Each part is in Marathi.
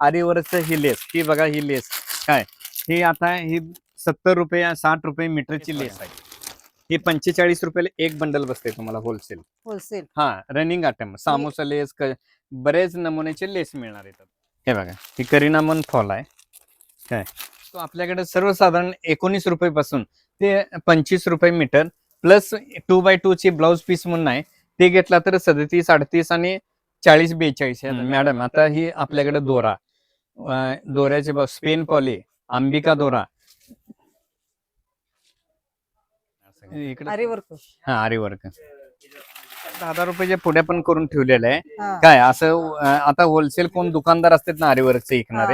आरीवरच ही लेस. ही बघा ही लेस. काय? ही आता ही सत्तर रुपये साठ रुपये मीटरची लेस आहे. ही पंचेचाळीस रुपयाला एक बंडल बसते तुम्हाला होलसेल होलसेल हा रनिंग आयटम सामोसा लेस क- बरेच नमुन्याचे लेस मिळणार आहेत. हे बघा ही करीना मन फॉल आहे. काय? तो आपल्याकडे सर्वसाधारण एकोणीस रुपये पासून ते पंचवीस रुपये metre plus two by two ची ब्लाउज पीस म्हणून आहे. ते घेतला तर सदतीस अडतीस आणि चाळीस बेचाळीस मॅडम आता ही आपल्याकडे दोरा. दोऱ्याचे स्पेन पॉली अंबिका दोरा. इकडे आरी वर्क. हा आरी वर्क. दहा रुपयाच्या पुढ्या पण करून ठेवलेलं आहे. काय असं आता होलसेल कोण दुकानदार असतात ना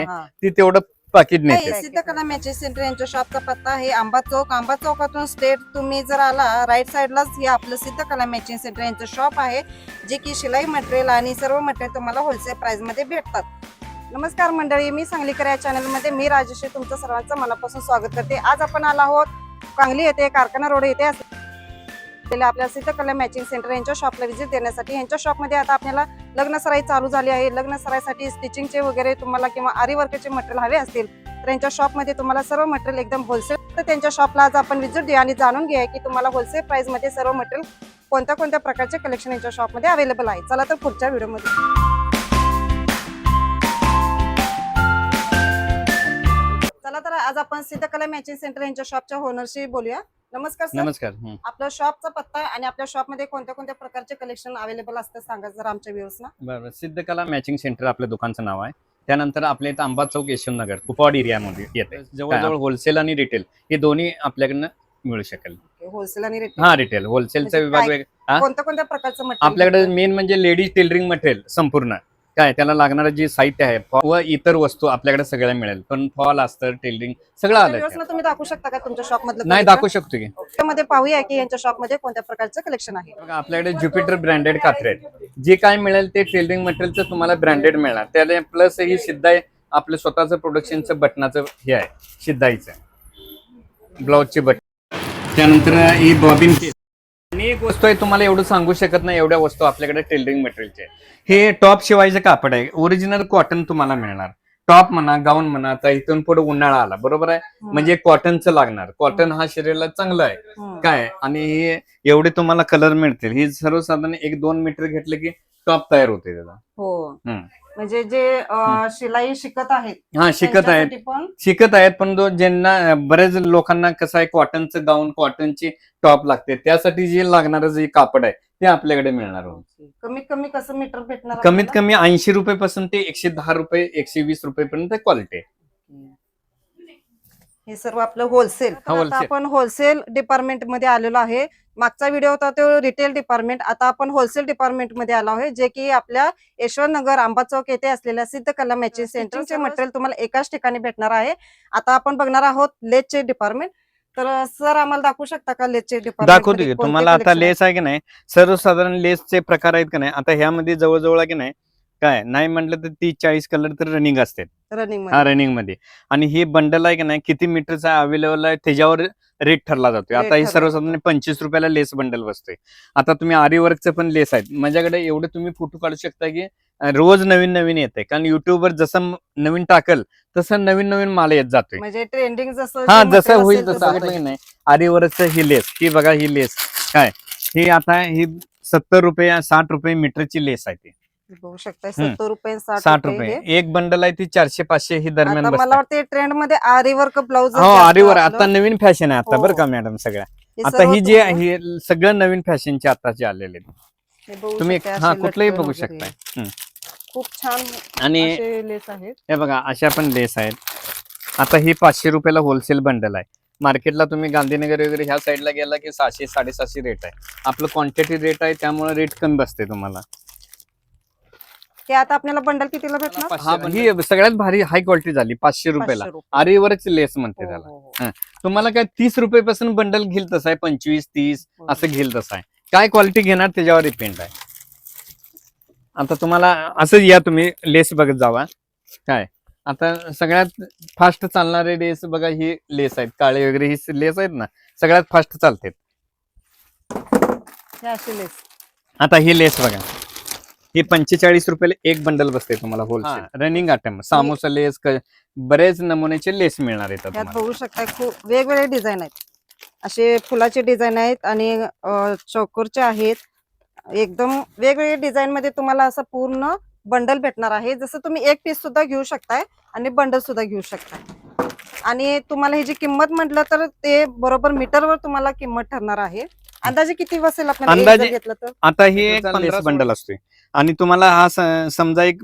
हा, हा. ती तेवढं पाकिट नाही, सिद्धकला मॅचेस सेंटर यांच्या शॉपचा पत्ता आहे आंबा चौक. आंबा चौकातून स्टेट तुम्ही जर आला राईट साईडलाच हे आपलं सिद्धकला मॅचिंग सेंटर यांचं शॉप आहे जे की शिलाई मटेरियल आणि सर्व मटेरियल तुम्हाला होलसेल प्राइसमध्ये भेटतात. नमस्कार मंडळी मी सांगलीकर या चॅनलमध्ये मी राजश्री तुमचं सर्वांचं मनापासून स्वागत करते. आज आपण आलो आहोत सांगली येथे कारखाना रोड येथे असलेल्या आपल्या सीतकला मॅचिंग सेंटर यांच्या शॉपला व्हिजिट देण्यासाठी. यांच्या शॉपमध्ये आता आपल्याला लग्नसराई चालू झाली आहे. लग्नसराईसाठी स्टिचिंगचे वगैरे तुम्हाला किंवा आरीवर्कचे मटेरियल हवे असतील तर यांच्या शॉपमध्ये तुम्हाला सर्व मटेरियल एकदम होलसेल तर त्यांच्या शॉपला आज आपण व्हिजिट देऊ आणि जाणून घ्या की तुम्हाला होलसेल प्राईजमध्ये सर्व मटेरियल कोणत्या कोणत्या प्रकारचे कलेक्शन यांच्या शॉपमध्ये अवेलेबल आहे. चला तर पुढच्या व्हिडिओमध्ये चला तर आज आपण सिद्धकला मॅचिंग सेंटर यांच्या शॉपच्या ओनरशी बोलूया. नमस्कार सर नमस्कार. हं. आपल्या शॉपचा पत्ता आणि आपल्या शॉपमध्ये कोणत्या कोणत्या प्रकारचे कलेक्शन अवेलेबल असतात सांगा जर आमच्या व्ह्यूअर्सना बरं सिद्धकला मॅचिंग सेंटर आपल्या दुकानचं नाव आहे. त्यानंतर आपल्या इथं आंबा चौक यशवंतनगर कुपवाड एरियामध्ये येते जवळजवळ होलसेल आणि रिटेल हे दोन्ही आपल्याकडनं मिळू शकेल. होलसेल आणि retail. हा रिटेल होलसेलचा म्हणजे विभाग काय- वेग हा? कोणत्या कोणत्या प्रकारचं आपल्याकडे? मेन म्हणजे लेडीज टेलरिंग मटेरियल संपूर्ण. काय त्याला लागणारं जे साहित्य आहे व इतर वस्तू आपल्याकडे सगळ्या मिळेल. पण फॉल अस्तर टेलरिंग सगळं आलं तुम्ही दाखवू शकता का तुमच्या शॉप मधलं नाही दाखवू शकतो की. मध्ये पाहूया की यांच्या शॉपमध्ये कोणत्या प्रकारचं कलेक्शन आहे. बघा आपल्याकडे ज्युपिटर ब्रँडेड कात्रे आहेत जे काय मिळेल ते टेलरिंग मटेरियलचं तुम्हाला ब्रँडेड मिळणार. त्याला प्लस ही सिद्धाई आपलं स्वतःचं प्रोडक्शनचं बटनाचं हे आहे सिद्धाईचं ब्लाउजचे बटन त्यानंतर ही बॉबिन केस आणि एक वस्तू आहे तुम्हाला एवढं सांगू शकत नाही एवढ्या वस्तू आपल्याकडे टेलरिंग मटेरियलचे हे टॉप शिवायचं कापड आहे. ओरिजिनल कॉटन तुम्हाला मिळणार. टॉप म्हणा गाऊन म्हणा आता इथून पुढे उन्हाळा आला बरोबर आहे? म्हणजे कॉटनचं लागणार. कॉटन हा शरीराला चांगलं आहे. हम्म. काय? आणि हे एवढे तुम्हाला कलर मिळतील. ही सर्वसाधारण एक दोन मीटर घेतले की टॉप तयार होते त्याचा हो. म्हणजे जे अं, शिलाई शिकत आहेत हा शिकत आहेत. त्यांच्यासाठी पण. शिकत आहेत पण जो ज्यांना बरेच लोकांना कसं आहे कॉटनचं गाऊन कॉटनची टॉप लागते. त्यासाठी जे लागणारं जे कापड आहे ते आपल्याकडे मिळणार. कमीत कमी कसं मीटर भेटणार कमीत आपल्याला? कमी ऐंशी रुपये पासून ते एकशे दहा रुपये एकशे वीस रुपये पर्यंत क्वालिटी आहे. हे सर्व आपलं होलसेल आता wholesale. आपण होलसेल डिपार्टमेंटमध्ये आलेलो आहे. मागचा व्हिडिओ होता तो रिटेल डिपार्टमेंट आता आपण होलसेल डिपार्टमेंटमध्ये आलो आहे जे की आपल्या यशवंतनगर आंबा चौक येथे असलेल्या सिद्धकला मॅचिंग सेंटरचे मटेरियल तुम्हाला एकाच ठिकाणी भेटणार आहे. आता आपण बघणार आहोत लेसचे डिपार्टमेंट तर सर आम्हाला दाखवू शकता का लेसचे डिपार्टमेंट दाखवतो की तुम्हाला आता लेस आहे की नाही? सर्वसाधारण लेसचे प्रकार आहेत की नाही? आता ह्यामध्ये जवळजवळ आहे की नाही? काय? नाही म्हटलं तर तीस चाळीस कलर तर रनिंग असते रनिंग हा रनिंगमध्ये. आणि हे बंडल आहे की नाही किती मीटरचा अवेलेबल आहे त्याच्यावर रेट ठरला जातोय. आता हे सर्वसाधारण पंचवीस रुपयाला लेस बंडल बसतोय. आता तुम्ही आरी वर्कचं पण लेस आहेत. माझ्याकडे एवढे तुम्ही फोटो काढू शकता की रोज नवीन नवीन येते कारण युट्यूबवर जसं नवीन टाकल तसं नवीन नवीन माल येत जातोय. म्हणजे ट्रेंडिंग जसं हा जसं होईल तसं. नाही आरीवरच ही लेस ही बघा ही लेस काय? ही आता ही सत्तर रुपये साठ रुपये मीटरची लेस आहे ती. बघू शकता. सत्तर रुपये साठ रुपये. एक बंडल आहे ती चारशे पाचशे ही दरम्यान आता मला वाटते ट्रेंडमध्ये आरी वर्क ब्लाउज हो आरीवर आता नवीन फॅशन आहे आता हो. बरं का मॅडम सगळ्या. आता ही जे हे सगळं नवीन फॅशनचे आताचे आलेले आहेत. तुम्ही हा कुठलंही बघू हम्म. खूप छान आणि लेस आहेत. हे बघा अशा पण लेस आहेत. आता ही पाचशे रुपयाला होलसेल बंडल आहे. मार्केटला तुम्ही गांधीनगर वगैरे ह्या साईडला गेला की सहाशे साडेसहाशे रेट आहे. आपलं क्वांटिटी रेट आहे त्यामुळे रेट कमी बसते तुम्हाला. हे आता आपल्याला बंडल कितीला भेटणार? हा ही सगळ्यात भारी हाय क्वालिटी झाली पाचशे रुपयाला. पाचशे रुपये. आरीवरच लेस म्हणते हो, त्याला. हो, हो. तुम्हाला काय तीस रुपये पासून बंडल घेईल तसं आहे पंचवीस तीस हो. असं घेईल तसं आहे. काय क्वालिटी घेणार त्याच्यावर डिपेंड आहे. आता तुम्हाला असं या तुम्ही लेस बघत जावा. काय? आता सगळ्यात फास्ट चालणारे लेस बघा ही लेस आहेत. काळे वगैरे ही लेस आहेत ना सगळ्यात फास्ट चालते हे असे लेस. आता ही लेस बघा. हे पंचेचाळीस रुपयाला एक बंडल बसते तुम्हाला wholesale running item samosa lace क- बरेच नमुन्याचे लेस मिळणार आहेत. बघू शकता खूप वेगवेगळे डिझाईन आहेत. असे फुलाचे डिझाईन आहेत आणि चौकोरचे आहेत. एकदम वेगवेगळे डिझाईन मध्ये तुम्हाला असं पूर्ण बंडल भेटणार आहे. जसं तुम्ही एक पीस सुद्धा घेऊ शकताय आणि बंडल सुद्धा घेऊ शकताय. आणि तुम्हाला ही जी किंमत म्हटलं तर ते बरोबर मीटरवर तुम्हाला किंमत ठरणार आहे. अंदाजे किती बसेल जर अंदाजे- घेतलं तर? आता ही बंडल असतोय. आणि तुम्हाला हा समजा एक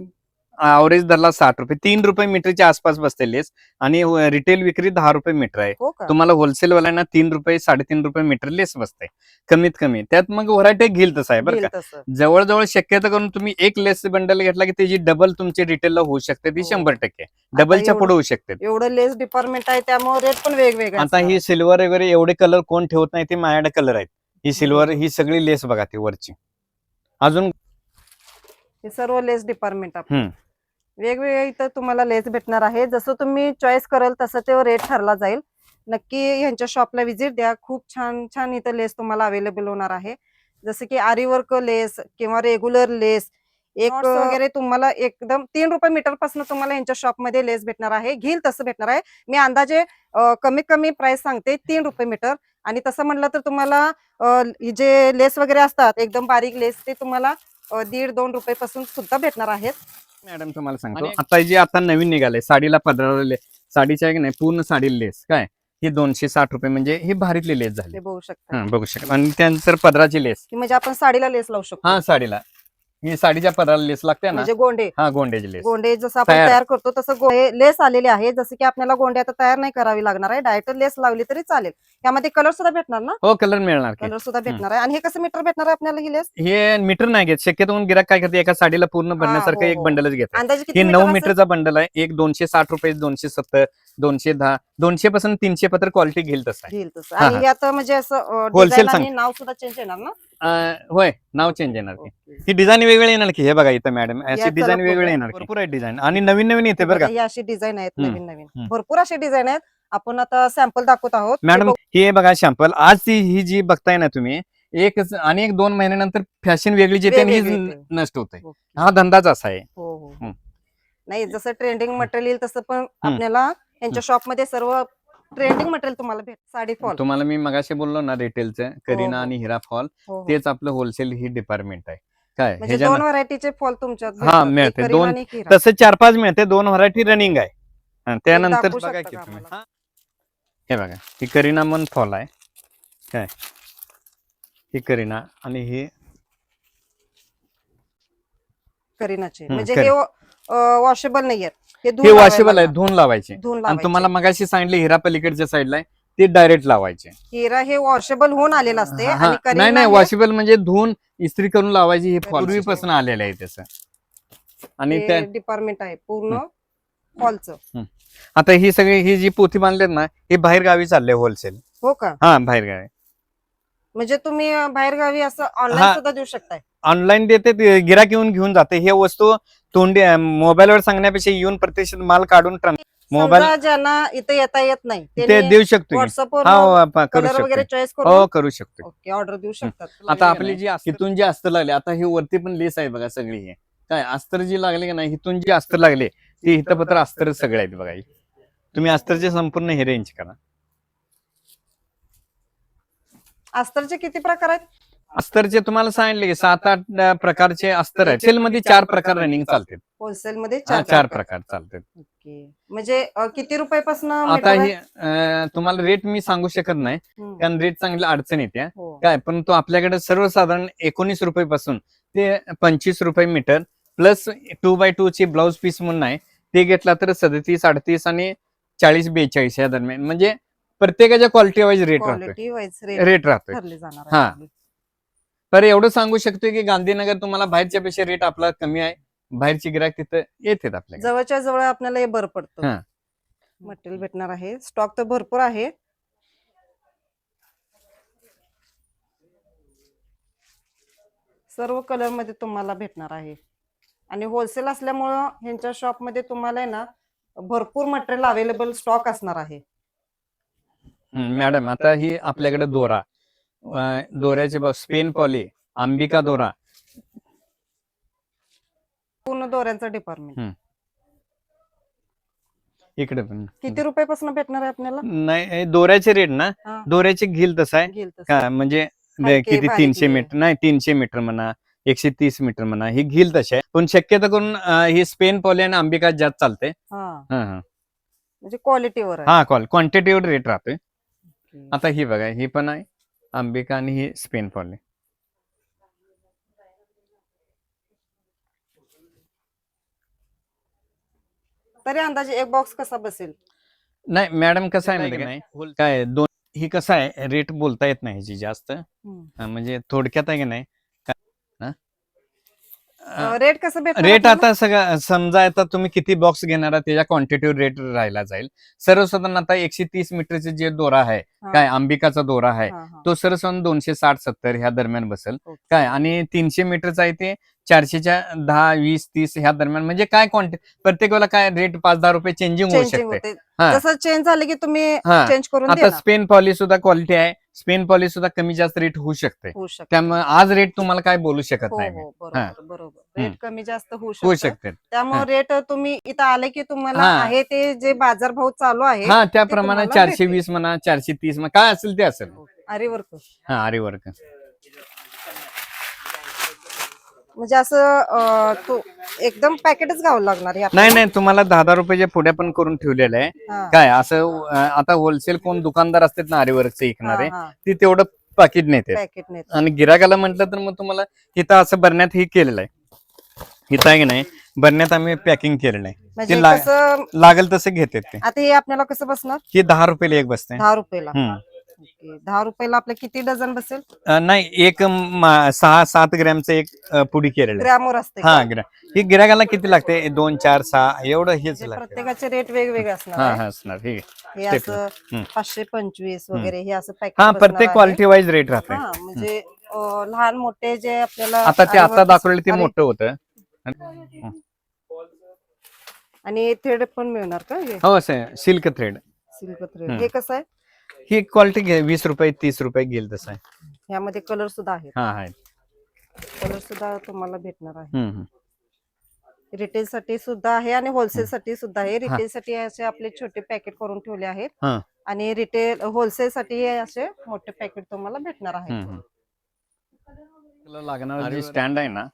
अवरेज धरला साठ रुपये तीन रुपये मीटरच्या आसपास बसते लेस आणि रिटेल विक्री दहा रुपये मीटर आहे. हो तुम्हाला होलसेल वाल्यांना तीन रुपये साडेतीन रुपये मीटर लेस बसते कमीत कमी. त्यात मग व्हरायटी घेईल तसं आहे बरं का? जवळजवळ शक्यता करून तुम्ही एक लेस बंडल घेतला की त्याची डबल तुमची रिटेलला होऊ शकते ती हो. शंभर टक्के. डबलच्या पुढे होऊ शकते. एवढं लेस डिपार्टमेंट आहे त्यामुळे रेट पण वेगवेगळे आता. ही सिल्वर वगैरे एवढे कलर कोण ठेवत नाही ते माझ्याकडे कलर आहेत. ही सिल्वर ही सगळी लेस बघा ती वरची. अजून हे सर्व लेस डिपार्टमेंट हम्म. आहे वेगवेगळे इथं तुम्हाला लेस भेटणार आहे. जसं तुम्ही चॉईस कराल तसं ते रेट ठरला जाईल. नक्की ह्यांच्या शॉपला व्हिजिट द्या. खूप छान छान इथं लेस तुम्हाला अवेलेबल होणार आहे. जसं की आरी वर्क लेस किंवा रेग्युलर लेस एक वगैरे तुम्हाला एकदम तीन रुपये मीटरपासून तुम्हाला यांच्या शॉपमध्ये लेस भेटणार आहे. घेईल तसं भेटणार आहे. मी अंदाजे कमीत कमी प्राइस सांगते. तीन रुपये मीटर आणि तसं म्हटलं तर तुम्हाला जे लेस वगैरे असतात एकदम बारीक लेस ते तुम्हाला दीड दोन रुपये पासून सुद्धा भेटणार आहेत. मॅडम तुम्हाला सांगतो. आणि- आता जे आता नवीन निघाले साडीला पदराला साडीच्या आहे की नाही पूर्ण साडी लेस काय? ही दोनशे साठ रुपये म्हणजे ही भारीतली लेस झाली. ते बघू शकता. हा बघू शकता. आणि त्यानंतर पदराची लेस. की म्हणजे आपण साडीला लेस लावू शकतो. हा साडीला. ही साडीच्या पदराला लेस लागते ना? म्हणजे गोंडे. हा गोंड्याची लेस गोंडे जसं आपण तयार. तयार करतो तसं गो- हे लेस आलेले आहे. जसं की आपल्याला गोंडे आता तयार नाही करावी लागणार आहे. डायरेक्ट लेस लावली तरी चालेल. त्यामध्ये कलर सुद्धा भेटणार ना? हो कलर मिळणार की. कलर सुद्धा भेटणार आहे. आणि हे कसं मीटर भेटणार आहे आपल्याला ही लेस हे मीटर नाही घेत. शक्यतो गिराक काय करते? एका साडीला पूर्ण भरण्यासारखं हो, एक हो. बंडलच घेत. अंदाजे किती हे नऊ असेल? मीटरचा बंडल आहे. एक दोनशे साठ रुपये दोनशे सत्तर दोनशे दहा दोनशे पासून तीनशे पत्र क्वालिटी घेईल तसं आहे. घेईल तसं. हा, आणि हा. हे आता म्हणजे असं Wholesale. आणि नाव सुद्धा चेंज येणार ना? होय नाव चेंज येणार की ओके. ही डिझाईन वेगळी येणार की हे बघा इथं मॅडम अशी डिझाईन वेगळी. येणार की. भरपूर आहे डिझाईन आणि नवीन नवीन येते बरं का ही अशी डिझाईन आहेत हम्म, नवीन नवीन हम्म. भरपूर अशी डिझाईन आहेत आपण आता सॅम्पल दाखवत आहोत ते मॅडम बघू. हे बघा शॅम्पल आज ती ही जी बघताय ना तुम्ही एक आणि एक दोन महिन्यानंतर फॅशन वेगळी जी येते आणि वेगवेगळी हीच येते. नष्ट होते ओके. हा धंदाच असा आहे हो हो हम्म. नाही जसं ट्रेंडिंग मटेरियल येईल तसं पण आपल्याला यांच्या शॉपमध्ये सर्व ट्रेंडिंग मटेरियल तुम्हाला भेट साडी फॉल तुम्हाला मी मगाशी बोललो ना रिटेलचं करीना हो. आणि हिरा फॉल हो, हो. तेच आपलं होलसेल ही डिपार्टमेंट आहे काय म्हणजे ह्याच्यानं- दोन व्हरायटीचे फॉल तुमच्यात हा, भेटतात. मिळते. दोन- आणि एक हिरा. तसं चार पाच मिळते दोन व्हरायटी रनिंग आहे हा, त्यानंतर दाखवू बघा शकता की का तुम्ही आम्हाला? हा. हे बघा ही करीना मन फॉल आहे काय ही करीना आणि ही करीनाचे हम्म, म्हणजे हे वॉशेबल नाही आहेत हे वॉशेबल आहे. धुवून लावायचे. आणि. तुम्हाला मगाशी सांगितले हिरा पलीकडच्या साईडला आहे ते डायरेक्ट लावायचे. हिरा हे वॉशेबल होऊन आलेलं असते नाही नाही वॉशेबल म्हणजे धुवून इस्त्री करून लावायची हे पूर्वीपासून आलेलं आहे त्याचं आणि डिपार्टमेंट आहे पूर्ण फॉलचं आता ही सगळी ही जी पोथी बांधलेत ना हे बाहेर गावी चालले होलसेल हो का? हा बाहेर गावी. म्हणजे तुम्ही बाहेर गावी असं. ऑनलाईन सुद्धा देऊ शकताय? ऑनलाईन देते गिराक येऊन घेऊन जाते. हे वस्तू तोंडी मोबाईलवर सांगण्यापेक्षा येऊन प्रत्यक्षात माल काढून मोबाईल ज्यांना इथं येता येत नाही ते देऊ शकतो. व्हॉट्सअपवर हा हो, करू शकतो. चॉईस हो करू शकतो. ओके ऑर्डर देऊ शकतात. आता आपली जी इथून जी अस्तर लागली आता ही वरती पण लेस आहे बघा सगळी हे. काय अस्तर जी लागली का नाही इथून जी अस्तर लागले ती इथं पत्र अस्तर सगळे आहेत बघा ही. तुम्ही अस्तरचे संपूर्ण हे रेंज करा. अस्तरचे किती प्रकार आहेत? अस्तरचे तुम्हाला सांगितले की सात आठ प्रकारचे अस्तर आहेत. सेल मध्ये चार प्रकार रनिंग चालतात होलसेल मध्ये हा, चार प्रकार. ओके. म्हणजे अं, किती रुपयापासून आता हे अं, तुम्हाला रेट मी सांगू शकत नाही. कारण रेट चांगली अडचण येते हो. काय? पण तो आपल्याकडे सर्वसाधारण एकोणीस रुपये पासून ते पंचवीस रुपये metre plus two by two ची ब्लाउज पीस म्हणून आहे. ते घेतला तर सदतीस अडतीस आणि चाळीस बेचाळीस या दरम्यान. म्हणजे प्रत्येकाच्या क्वालिटी वाईज रेट राहतोय. क्वालिटी वाईज रेट रेट राहतोय. ठरले जाणार हा. आहे. तर एवढं सांगू शकतोय की गांधीनगर तुम्हाला बाहेरच्या पेक्षा रेट आपला कमी आहे. बाहेरची गिराक तिथं येतात आपल्याकडे. जवळच्या जवळ आपल्याला हे बरं पडतं. हा. मटेरियल भेटणार आहे. स्टॉक तर भरपूर आहे. सर्व कलरमध्ये तुम्हाला भेटणार आहे. आणि होलसेल असल्यामुळं ह्यांच्या शॉपमध्ये तुम्हाला आहे ना भरपूर मटेरियल अवेलेबल स्टॉक असणार आहे. हम्म, मॅडम आता ही आपल्याकडे दोरा. दोऱ्याचे स्पेन पॉली अंबिका दोरा. पूर्ण दोऱ्यांचा डिपार्टमेंट इकडे पण. किती रुपयापासून भेटणार आहे आपल्याला? नाही दोऱ्याचे रेट ना. दोऱ्याचे घेईल तसं आहे. का म्हणजे किती तीनशे. मीटर नाही तीनशे मीटर म्हणा एकशे तीस मीटर म्हणा ही घेईल तसे आहे. पण शक्यतो करून ही स्पेन पॉली आणि अंबिका जास्त चालते. म्हणजे क्वालिटीवर हा कॉल क्वांटिटीवर रेट राहतोय. आता ही बघा ही पण आहे. अंबिका आणि ही स्पेन पॉली तरी अंदाजे एक बॉक्स कसा बसेल? नाही मॅडम कसं आहे माहिती का? नाही काय दोन ही कसं आहे रेट बोलता येत नाही ह्याची जास्त. हम्म. हा, म्हणजे थोडक्यात आहे की नाही रेट कसं भेटणार रेट? आता सगळं समजा आता तुम्ही किती बॉक्स घेणार आहात त्याच्या क्वांटिटीवर रेट राहिला जाईल सर्वसाधारण आता एकशे तीस मीटरचे जे दोरा आहे हा. काय अंबिकाचा दोरा आहे हा, हा. तो सर्वसाधारण दोनशे साठ सत्तर ह्या दरम्यान बसेल ओके. काय आणि तीनशे मीटरचा आहे ते चारशेच्या दहा वीस तीस ह्या दरम्यान म्हणजे काय क्वांटिटी प्रत्येक वेळेला काय रेट पाच दहा रुपये चेंजिंग होऊ Changing शकते होते हा. जसं चेंज झाले की तुम्ही हा. चेंज करून आता देणार. स्पेन पॉली सुद्धा क्वालिटी आहे स्पेन पॉली सुद्धा कमी जास्त रेट होऊ शकते. होऊ शकते. त्यामुळे आज रेट तुम्हाला काय बोलू शकत हो नाही मी. हो बरोबर बरोबर. रेट कमी जास्त होऊ होऊ शकतं. शकते. त्यामुळे रेट तुम्ही इथं आले की तुम्हाला हा. आहे ते जे बाजार भाव चालू आहे हा त्याप्रमाणे तुम्हाला चारशे भेटेल. वीस म्हणा चारशे तीस म्हणा काय असेल ते असेल. अरे वर्क. हा अरे वर्क. म्हणजे असं तो एकदम पॅकेटच घ्यावं लागणार आहे नाही. नाही तुम्हाला दहा दहा रुपयाच्या पुढ्या पण करून ठेवलेलं आहे. काय असं आता होलसेल कोण दुकानदार असतात ना आरीवर्कचे विकणारे. ती तेवढं पाकिट नेते आणि गिराकाला म्हटलं तर मग तुम्हाला इथं असं भरण्यात हे केलेलं आहे. इथं आहे की नाही भरण्यात आम्ही पॅकिंग केलेलं आहे. म्हणजे ते लागेल तसं घेतात ते. आता हे आपल्याला कसं बसणार? ही दहा रुपयाला एक बसते दहा रुपयाला. ओके. दहा रुपयाला आपलं किती डझन बसेल? अं, नाही एक मा- सहा सात ग्रॅमचं एक अं, पुडी केलेलं. आहे ग्रॅमवर असते हा का? गिरा ही गिराकाला किती लागते? दोन चार सहा एवढं हेच म्हणजे लागते. प्रत्येकाचे रेट वेगवेगळे असणार हा आहे. हा असणार. हे. असं हम्म. पाचशे पंचवीस वगैरे हे असं पॅकेट हा प्रत्येक क्वालिटी वाईज रेट राहते. हा म्हणजे अं, लहान मोठे जे आपल्याला आता ते आता दाखवलेलं ते मोठं होतं. आणि थ्रेड पण मिळणार का हे? हो असं सिल्क थ्रेड सिल्क थ्रेड हम्म. हे कसं आहे? ही क्वालिटी घे वीस रुपये तीस रुपये घेईल तसं आहे. ह्यामध्ये कलर सुद्धा आहेत. हा हा. कलर सुद्धा तुम्हाला भेटणार आहे. हम्म, हम्म. रिटेल साठी सुद्धा आहे आणि होलसेल साठी सुद्धा आहे. रिटेल साठी असे आपले छोटे पॅकेट करून ठेवले आहेत. हा. आणि रिटेल होलसेल साठी हे असे मोठे पॅकेट तुम्हाला भेटणार हम्म, हम्म. लागणार जे स्टँड आहे ना.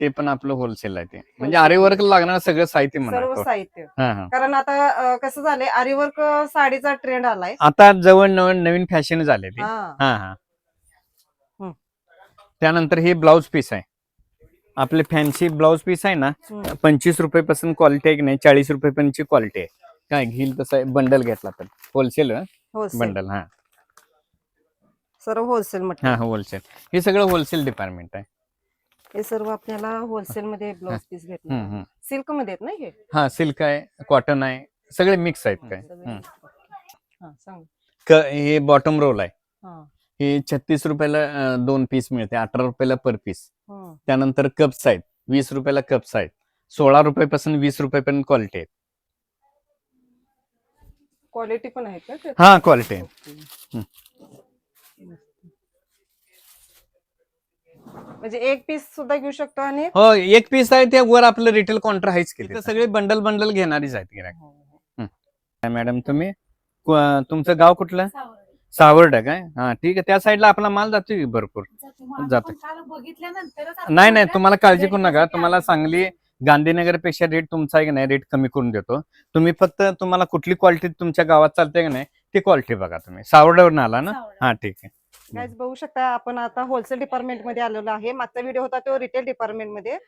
ते पण आपलं होलसेल आहे ते. म्हणजे आरे वर्क लागणार सगळं साहित्य सर्व म्हणा साहित्य. हा हा. कारण आता अं, कसं झालंय आरीवर्क साडीचा ट्रेंड आलाय. आता जवळ नवीन नवीन फॅशन झाले ते हा. हा हा. हम्म. त्यानंतर हे ब्लाउज पीस आहे. आपले फॅन्सी ब्लाउज पीस आहे ना हम्म. पंचवीस रुपये पासून क्वालिटी आहे की नाही चाळीस रुपये पर्यंतची क्वालिटी आहे. काय घेईल तसं आहे बंडल घेतला तर. होलसेल होलसेल बंडल हा. सर्व होलसेल हा होलसेल हे सगळं होलसेल डिपार्टमेंट आहे. हे सर्व आपल्याला होलसेल मध्ये ब्लाउज पीस हम्म, भेटणार. हम्म. सिल्कमध्ये आहेत ना हे? हा सिल्क आहे कॉटन आहे सगळे मिक्स आहेत काय? हम्म. हा सांग. क- हे बॉटम रोल आहे. हा. हे छत्तीस रुपयाला अं, दोन पीस मिळते अठरा रुपयाला पर पीस. त्यानंतर कप्स आहेत वीस रुपयाला कप्स आहेत सोळा रुपयापासून वीस रुपयापर्यंत क्वालिटी आहे क्वालिटी पण आहेत का त्यात? हा क्वालिटी आहे. ओके. म्हणजे एक पीस सुद्धा घेऊ शकतो आणि हो एक पीस आहे त्या वर आपलं रिटेल काउंटर आहेच केलं सगळे बंडल बंडल घेणारीच आहेत गिराक काय मॅडम तुम्ही तुमचं गाव कुठलं? सावर्ड. काय? हा ठीक आहे. त्या साईडला आपला माल जातो की भरपूर? जातो. बघितल्यानंतर नाही नाही. तुम्हाला काळजी करू नका. तुम्हाला सांगली गांधीनगरपेक्षा रेट तुमचा आहे की नाही रेट कमी करून देतो. तुम्ही फक्त तुम्हाला कुठली क्वालिटी तुमच्या गावात चालते की नाही ती क्वालिटी बघा तुम्ही. सावर्डवर आला ना? हा ठीक आहे. गाईज बघू शकता आपण आता होलसेल डिपार्टमेंटमध्ये आलेलो आहे. मागचा व्हिडिओ होता तो रिटेल डिपार्टमेंटमध्ये.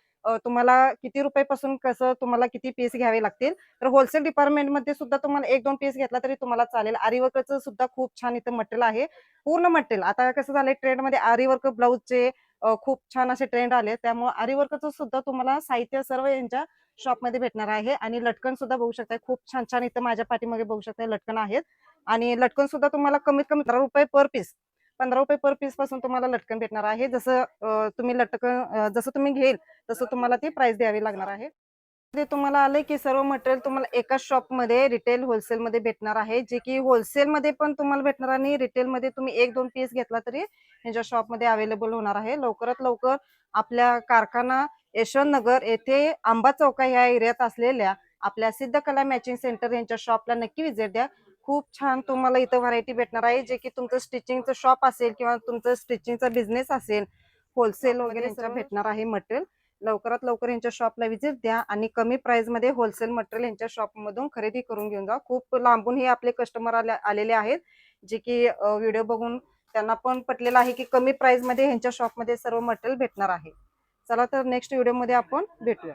तुम्हाला किती रुपयापासून कसं तुम्हाला किती पीस घ्यावे लागतील? तर होलसेल डिपार्टमेंटमध्ये सुद्धा तुम्हाला एक दोन पीस घेतला तरी तुम्हाला चालेल. आरीवर्कचं सुद्धा खूप छान इथं मटेरियल आहे. पूर्ण मटेरियल आता कसं झालंय ट्रेंडमध्ये आरीवर्क ब्लाऊजचे खूप छान असे ट्रेंड आले. त्यामुळे आरीवर्कचं सुद्धा तुम्हाला साहित्य सर्व यांच्या शॉपमध्ये भेटणार आहे. आणि लटकन सुद्धा बघू शकता खूप छान छान इथं माझ्या पाठीमागे बघू शकता लटकन आहेत. आणि लटकन सुद्धा तुम्हाला कमीत कमी रुपये पर पीस पंधरा रुपये पर पीसपासून तुम्हाला लटकन भेटणार आहे. जसं तुम्ही लटकन जसं तुम्ही घेईल तसं तुम्हाला ती प्राइस द्यावी लागणार आहे. ते तुम्हाला आले की सर्व मटेरियल तुम्हाला एकाच शॉपमध्ये रिटेल होलसेल मध्ये भेटणार आहे. जे की होलसेल मध्ये पण तुम्हाला भेटणार आणि रिटेल मध्ये तुम्ही एक दोन पीस घेतला तरी यांच्या शॉपमध्ये अवेलेबल होणार आहे. लवकरात लवकर आपल्या कारखाना यशवंत नगर येथे आंबा चौका ह्या एरियात असलेल्या आपल्या सिद्धकला मॅचिंग सेंटर यांच्या शॉपला नक्की विजिट द्या. खूप छान तुम्हाला इथं व्हरायटी भेटणार आहे. जे की तुमचं स्टिचिंगचं शॉप असेल किंवा तुमचं स्टिचिंगचा बिझनेस असेल होलसेल वगैरे सगळं भेटणार आहे मटेरियल. लवकरात लवकर यांच्या शॉपला व्हिजिट द्या आणि कमी प्राइसमध्ये होलसेल मटेरियल यांच्या शॉप मधून खरेदी करून घेऊन जा. खूप लांबून हे आपले कस्टमर आलेले आहेत. जे की व्हिडिओ बघून त्यांना पण पटलेलं आहे की कमी प्राइसमध्ये ह्यांच्या शॉपमध्ये सर्व मटेरियल भेटणार आहे. चला तर नेक्स्ट व्हिडिओमध्ये आपण भेटूया.